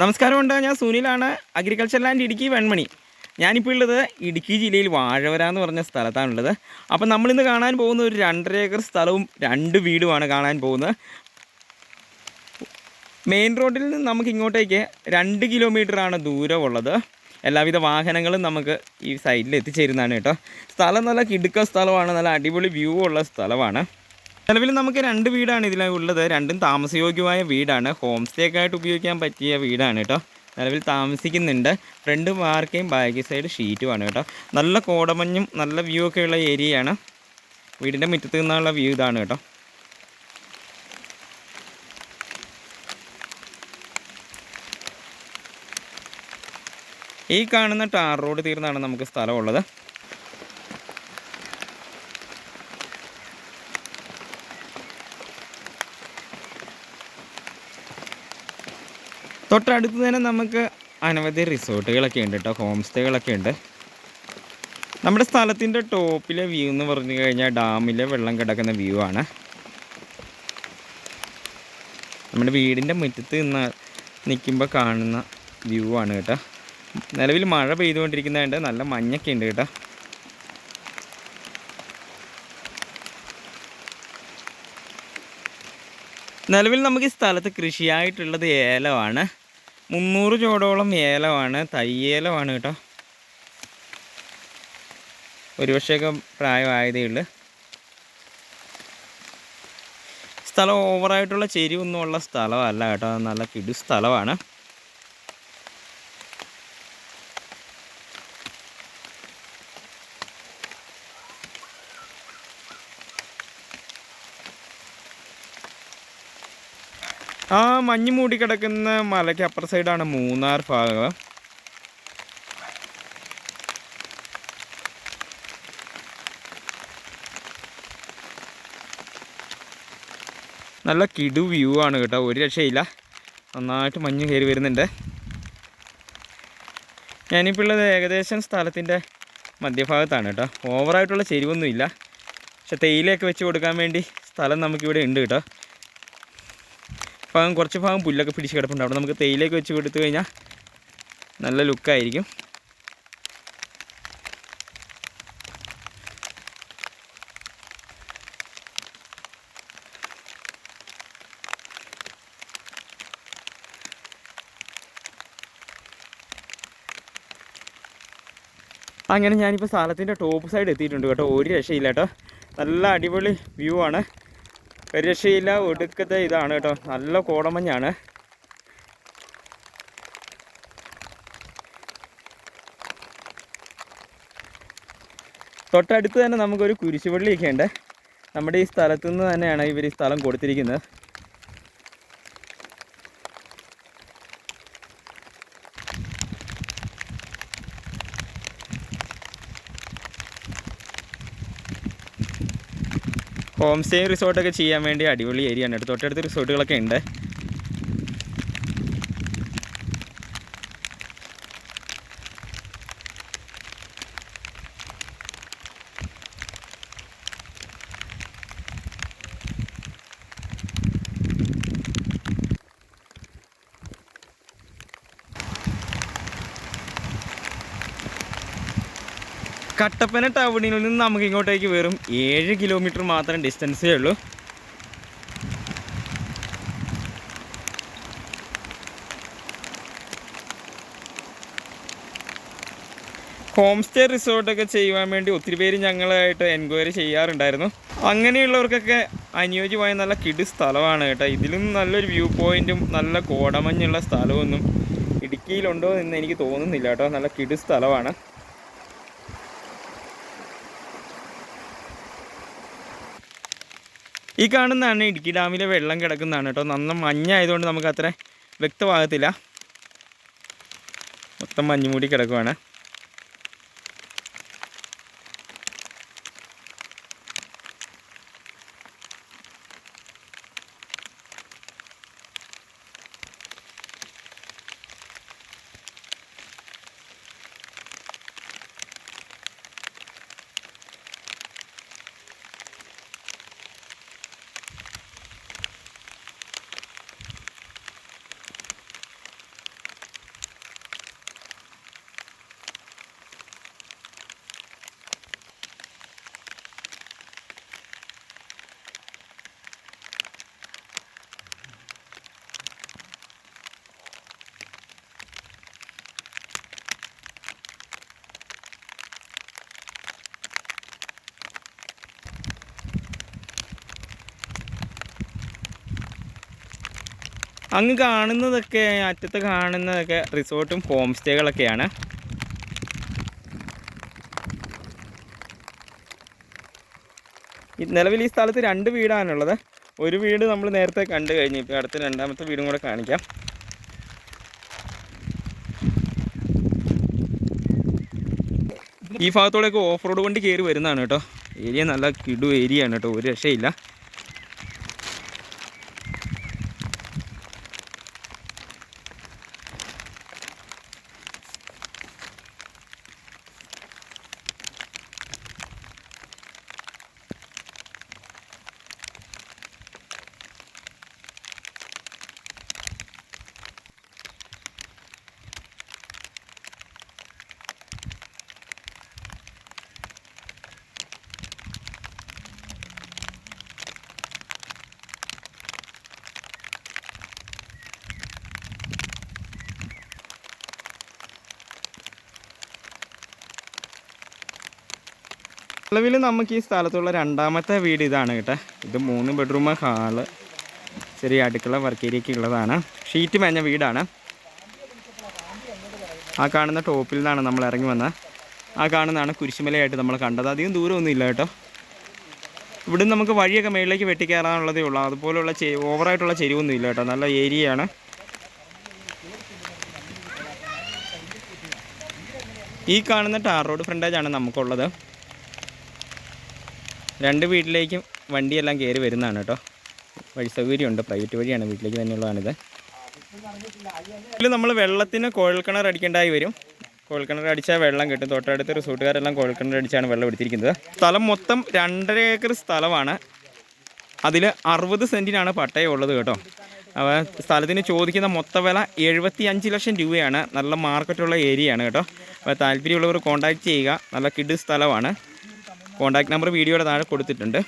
നമസ്കാരമുണ്ട്. ഞാൻ സുനിലാണ്. Agriculture land Idukki Venmani. ഞാനിപ്പോൾ ഉള്ളത് ഇടുക്കി ജില്ലയിൽ വാഴവര എന്ന് പറഞ്ഞ സ്ഥലത്താണുള്ളത്. അപ്പം നമ്മളിന്ന് കാണാൻ പോകുന്ന ഒരു രണ്ടര ഏക്കർ സ്ഥലവും രണ്ട് വീടുമാണ് കാണാൻ പോകുന്നത്. മെയിൻ റോഡിൽ നിന്ന് നമുക്ക് ഇങ്ങോട്ടേക്ക് രണ്ട് കിലോമീറ്ററാണ് ദൂരമുള്ളത്. എല്ലാവിധ വാഹനങ്ങളും നമുക്ക് ഈ സൈഡിൽ എത്തിച്ചേരുന്നതാണ് കേട്ടോ. സ്ഥലം നല്ല കിടുക്ക സ്ഥലമാണ്. നല്ല അടിപൊളി വ്യൂ ഉള്ള സ്ഥലമാണ്. നിലവിൽ നമുക്ക് രണ്ട് വീടാണ് ഇതിൽ ഉള്ളത് രണ്ടും താമസയോഗ്യമായ വീടാണ്. ഹോം സ്റ്റേ ആയിട്ട് ഉപയോഗിക്കാൻ പറ്റിയ വീടാണ് കേട്ടോ. നിലവിൽ താമസിക്കുന്നുണ്ട്. ഫ്രണ്ട് വാർക്കയും ബാക്ക് സൈഡ് ഷീറ്റുമാണ് കേട്ടോ. നല്ല കോടമഞ്ഞും നല്ല വ്യൂ ഒക്കെ ഉള്ള ഏരിയയാണ്. വീടിന്റെ മുറ്റത്ത് നിന്നുള്ള വ്യൂ ഇതാണ് കേട്ടോ. ഈ കാണുന്ന ടാർ റോഡ് തീർന്നാണ് നമുക്ക് സ്ഥലമുള്ളത്. തൊട്ടടുത്ത് തന്നെ നമുക്ക് അനവധി റിസോർട്ടുകളൊക്കെ ഉണ്ട് കേട്ടോ ഹോം സ്റ്റേകളൊക്കെ ഉണ്ട്. നമ്മുടെ സ്ഥലത്തിന്റെ ടോപ്പിലെ വ്യൂ എന്ന് പറഞ്ഞു കഴിഞ്ഞാൽ ഡാമിലെ വെള്ളം കിടക്കുന്ന വ്യൂ ആണ്. നമ്മുടെ വീടിന്റെ മുറ്റത്ത് നിന്ന് നിൽക്കുമ്പോൾ കാണുന്ന വ്യൂ ആണ് കേട്ടോ. നിലവിൽ മഴ പെയ്തുകൊണ്ടിരിക്കുന്നതുകൊണ്ട് നല്ല മഞ്ഞൊക്കെ ഉണ്ട് കേട്ടോ. നിലവിൽ നമുക്ക് ഈ സ്ഥലത്ത് കൃഷിയായിട്ടുള്ളത് ഏലമാണ്. മുന്നൂറ് ചോടോളം ഏലമാണ് തയ്യേലമാണ് കേട്ടോ. ഒരു വർഷമൊക്കെ പ്രായമായതേ ഉള്ളൂ. സ്ഥലം ഓവറായിട്ടുള്ള ചെരിവൊന്നും ഉള്ള സ്ഥലമല്ല കേട്ടോ. നല്ല കിടു സ്ഥലമാണ്. ആ മഞ്ഞ് മൂടി കിടക്കുന്ന മലയ്ക്ക് അപ്പുറ സൈഡാണ് മൂന്നാർ ഭാഗം നല്ല കിടു വ്യൂ ആണ് കേട്ടോ. ഒരു രക്ഷയില്ല. നന്നായിട്ട് മഞ്ഞ് കയറി വരുന്നുണ്ട്. ഞാനിപ്പോൾ ഉള്ളത് ഏകദേശം സ്ഥലത്തിന്റെ മധ്യഭാഗത്താണ് കേട്ടോ. ഓവറായിട്ടുള്ള ചെരിവൊന്നുമില്ല. പക്ഷെ തേയിലയൊക്കെ വെച്ച് കൊടുക്കാൻ വേണ്ടി സ്ഥലം നമുക്കിവിടെ ഉണ്ട് കേട്ടോ. ഭാഗം കുറച്ച് ഭാഗം പുല്ലൊക്കെ പിടിച്ച് കിടപ്പുണ്ട്. അവിടെ നമുക്ക് തേയിലേക്ക് വെച്ച് കൊടുത്തു കഴിഞ്ഞാൽ നല്ല ലുക്കായിരിക്കും. അങ്ങനെ ഞാനിപ്പോൾ സ്ഥലത്തിന്റെ ടോപ്പ് സൈഡ് എത്തിയിട്ടുണ്ട് കേട്ടോ. ഒരു രക്ഷയില്ല കേട്ടോ. നല്ല അടിപൊളി വ്യൂ ആണ്. രക്ഷയില്ല ഒടുക്കത്തെ ഇതാണ് കേട്ടോ. നല്ല കോടമഞ്ഞാണ്. തൊട്ടടുത്ത് തന്നെ നമുക്കൊരു കുരിശുപള്ളിയൊക്കെ ഉണ്ട് നമ്മുടെ ഈ സ്ഥലത്തു നിന്ന് തന്നെയാണ് ഇവർ ഈ സ്ഥലം കൊടുത്തിരിക്കുന്നത്. ഹോം സ്റ്റേ റിസോർട്ടൊക്കെ ചെയ്യാൻ വേണ്ടി അടിപൊളി ഏരിയ ആണ്. തൊട്ടടുത്ത് റിസോർട്ടുകളൊക്കെ ഉണ്ട്. കട്ടപ്പന ടൗണിൽ നിന്ന് നമുക്ക് ഇങ്ങോട്ടേക്ക് വെറും ഏഴ് കിലോമീറ്റർ മാത്രം ഡിസ്റ്റൻസേ ഉള്ളൂ. ഹോം സ്റ്റേ റിസോർട്ടൊക്കെ ചെയ്യുവാൻ വേണ്ടി ഒത്തിരി പേര് ഞങ്ങളായിട്ട് എൻക്വയറി ചെയ്യാറുണ്ടായിരുന്നു. അങ്ങനെയുള്ളവർക്കൊക്കെ അനുയോജ്യമായ നല്ല കിടു സ്ഥലമാണ് കേട്ടോ. ഇതിലും നല്ലൊരു വ്യൂ പോയിന്റും നല്ല കോടമഞ്ഞുള്ള സ്ഥലമൊന്നും ഇടുക്കിയിലുണ്ടോ എന്ന് എനിക്ക് തോന്നുന്നില്ല കേട്ടോ. നല്ല കിടു സ്ഥലമാണ്. ഈ കാണുന്നതാണ് ഇടുക്കി ഡാമിലെ വെള്ളം കിടക്കുന്നതാണ് കേട്ടോ. നന്ന മഞ്ഞായതുകൊണ്ട് നമുക്ക് അത്ര വ്യക്തമാകത്തില്ല. മൊത്തം മഞ്ഞുമൂടി കിടക്കുവാണ്. അങ്ങ് കാണുന്നതൊക്കെ അറ്റത്ത് കാണുന്നതൊക്കെ റിസോർട്ടും ഹോം സ്റ്റേകളൊക്കെയാണ്. നിലവിൽ ഈ സ്ഥലത്ത് രണ്ട് വീടാണുള്ളത്. ഒരു വീട് നമ്മൾ നേരത്തെ കണ്ടു കഴിഞ്ഞു. ഇപ്പോൾ അടുത്ത രണ്ടാമത്തെ വീടും കൂടെ കാണിക്കാം. ഈ ഭാഗത്തോടെയൊക്കെ ഓഫ് റോഡ് വണ്ടി കയറി വരുന്നതാണ് കേട്ടോ. ഏരിയ നല്ല കിടു ഏരിയ ആണ് കേട്ടോ. ഒരു രക്ഷയില്ല. നിലവിൽ നമുക്ക് ഈ സ്ഥലത്തുള്ള രണ്ടാമത്തെ വീട് ഇതാണ് കേട്ടോ. ഇത് മൂന്ന് ബെഡ്റൂം ഹാൾ. ചെറിയ അടുക്കള വർക്ക് ഏരിയയ്ക്ക് ഉള്ളതാണ്. ഷീറ്റ് മേഞ്ഞ വീടാണ്. ആ കാണുന്ന ടോപ്പിൽ നിന്നാണ് നമ്മൾ ഇറങ്ങി വന്നത്. ആ കാണുന്നതാണ് കുരിശുമലയായിട്ട് നമ്മൾ കണ്ടത്. അധികം ദൂരമൊന്നും ഇല്ല കേട്ടോ. ഇവിടുന്ന് നമുക്ക് വഴിയൊക്കെ മേളിലേക്ക് വെട്ടിക്കയറാനുള്ളതേ ഉള്ളൂ. അതുപോലുള്ള ചെ ഓവറായിട്ടുള്ള ചെരിവൊന്നും ഇല്ല കേട്ടോ. നല്ല ഏരിയയാണ്. ഈ കാണുന്ന ടാർ റോഡ് ഫ്രണ്ടേജാണ് നമുക്കുള്ളത്. രണ്ട് വീട്ടിലേക്കും വണ്ടിയെല്ലാം കയറി വരുന്നതാണ് കേട്ടോ. വഴി സൗകര്യമുണ്ട്. പ്രൈവറ്റ് വഴിയാണ്. വീട്ടിലേക്ക് തന്നെയുള്ളതാണിത്. ഇതിൽ നമ്മൾ വെള്ളത്തിന് കോഴൽക്കിണർ അടിക്കേണ്ടതായി വരും. കോഴൽക്കിണർ അടിച്ചാൽ വെള്ളം കിട്ടും. തൊട്ടടുത്ത് റിസോർട്ടുകാരെല്ലാം കോഴൽക്കിണർ അടിച്ചാണ് വെള്ളം എടുത്തിരിക്കുന്നത്. സ്ഥലം മൊത്തം രണ്ടര ഏക്കർ സ്ഥലമാണ്. അതിൽ അറുപത് സെന്റിനാണ് പട്ടയം ഉള്ളത് കേട്ടോ. അപ്പോൾ സ്ഥലത്തിന് ചോദിക്കുന്ന മൊത്ത വില എഴുപത്തി അഞ്ച് ലക്ഷം രൂപയാണ്. നല്ല മാർക്കറ്റുള്ള ഏരിയയാണ് കേട്ടോ. അപ്പോൾ താല്പര്യമുള്ളവർ കോൺടാക്റ്റ് ചെയ്യുക. നല്ല കിഡ് സ്ഥലമാണ്. കോൺടാക്ട് നമ്പർ വീഡിയോയുടെ താഴെ കൊടുത്തിട്ടുണ്ട്.